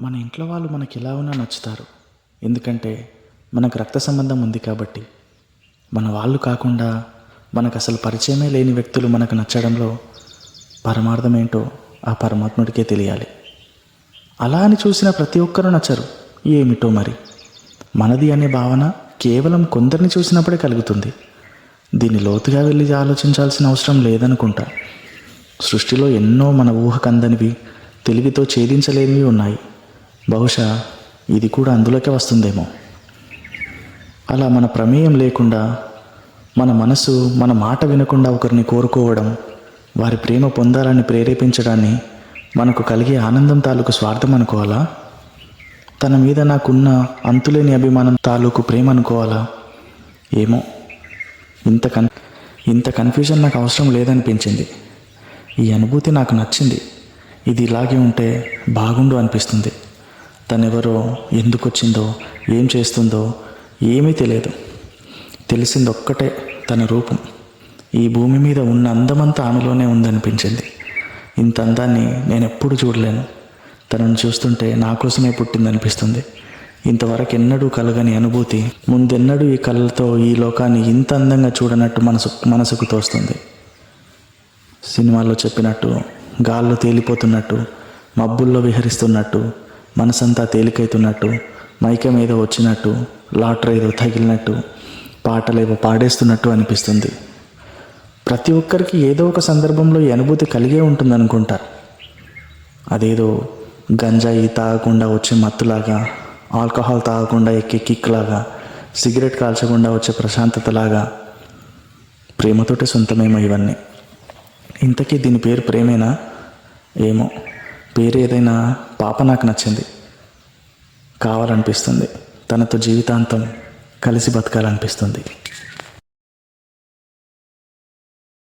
మన ఇంట్లో వాళ్ళు మనకి ఎలా ఉన్నా నచ్చుతారు. ఎందుకంటే మనకు రక్త సంబంధం ఉంది కాబట్టి. మన వాళ్ళు కాకుండా మనకు అసలు పరిచయమే లేని వ్యక్తులు మనకు నచ్చడంలో పరమార్థం ఏంటో ఆ పరమాత్ముడికే తెలియాలి. అలా అని చూసిన ప్రతి ఒక్కరూ నచ్చరు. ఏమిటో మరి? మనది అనే భావన కేవలం కొందరిని చూసినప్పుడే కలుగుతుంది. దీన్ని లోతుగా వెళ్ళి ఆలోచించాల్సిన అవసరం లేదనుకుంటా. సృష్టిలో ఎన్నో మన ఊహకందనివి తెలివితో ఛేదించలేనివి ఉన్నాయి. బహుశా ఇది కూడా అందులోకే వస్తుందేమో. అలా మన ప్రమేయం లేకుండా మన మనసు మన మాట వినకుండా ఒకరిని కోరుకోవడం వారి ప్రేమ పొందాలని ప్రేరేపించడాన్ని మనకు కలిగే ఆనందం తాలూకు స్వార్థం అనుకోవాలా? తన మీద నాకున్న అంతులేని అభిమానం తాలూకు ప్రేమ అనుకోవాలా? ఏమో. ఇంత కన్ ఇంత కన్ఫ్యూజన్ నాకు అవసరం లేదనిపించింది. ఈ అనుభూతి నాకు నచ్చింది. ఇది ఇలాగే ఉంటే బాగుండు అనిపిస్తుంది. తనెవరో ఎందుకు వచ్చిందో ఏం చేస్తుందో ఏమీ తెలియదు. తెలిసింది ఒక్కటే తన రూపం. ఈ భూమి మీద ఉన్న అందమంతా ఆమెలోనే ఉందనిపించింది. ఇంత అందాన్ని నేను ఎప్పుడు చూడలేను. తనను చూస్తుంటే నా కోసమే పుట్టిందనిపిస్తుంది. ఇంతవరకు ఎన్నడూ కలగని అనుభూతి ముందెన్నడూ ఈ కళ్ళతో ఈ లోకాన్ని ఇంత అందంగా చూడనట్టు మనసు మనసుకు తోస్తుంది. సినిమాల్లో చెప్పినట్టు గాల్లో తేలిపోతున్నట్టు మబ్బుల్లో విహరిస్తున్నట్టు మనసంతా తేలికైతున్నట్టు మైకం ఏదో వచ్చినట్టు లాటర్ ఏదో తగిలినట్టు పాటలేవో పాడేస్తున్నట్టు అనిపిస్తుంది. ప్రతి ఒక్కరికి ఏదో ఒక సందర్భంలో ఈ అనుభూతి కలిగే ఉంటుందనుకుంటా. అదేదో గంజాయి తాగకుండా వచ్చే మత్తులాగా ఆల్కహాల్ తాగకుండా ఎక్కే కిక్లాగా సిగరెట్ కాల్చకుండా వచ్చే ప్రశాంతతలాగా ప్రేమతోటే సొంతమేమో ఇవన్నీ. ఇంతకీ దీని పేరు ప్రేమేనా? ఏమో. పేరు ఏదైనా పాప నాకు నచ్చింది. కావాలనిపిస్తుంది. తనతో జీవితాంతం కలిసి బతకాలనిపిస్తుంది.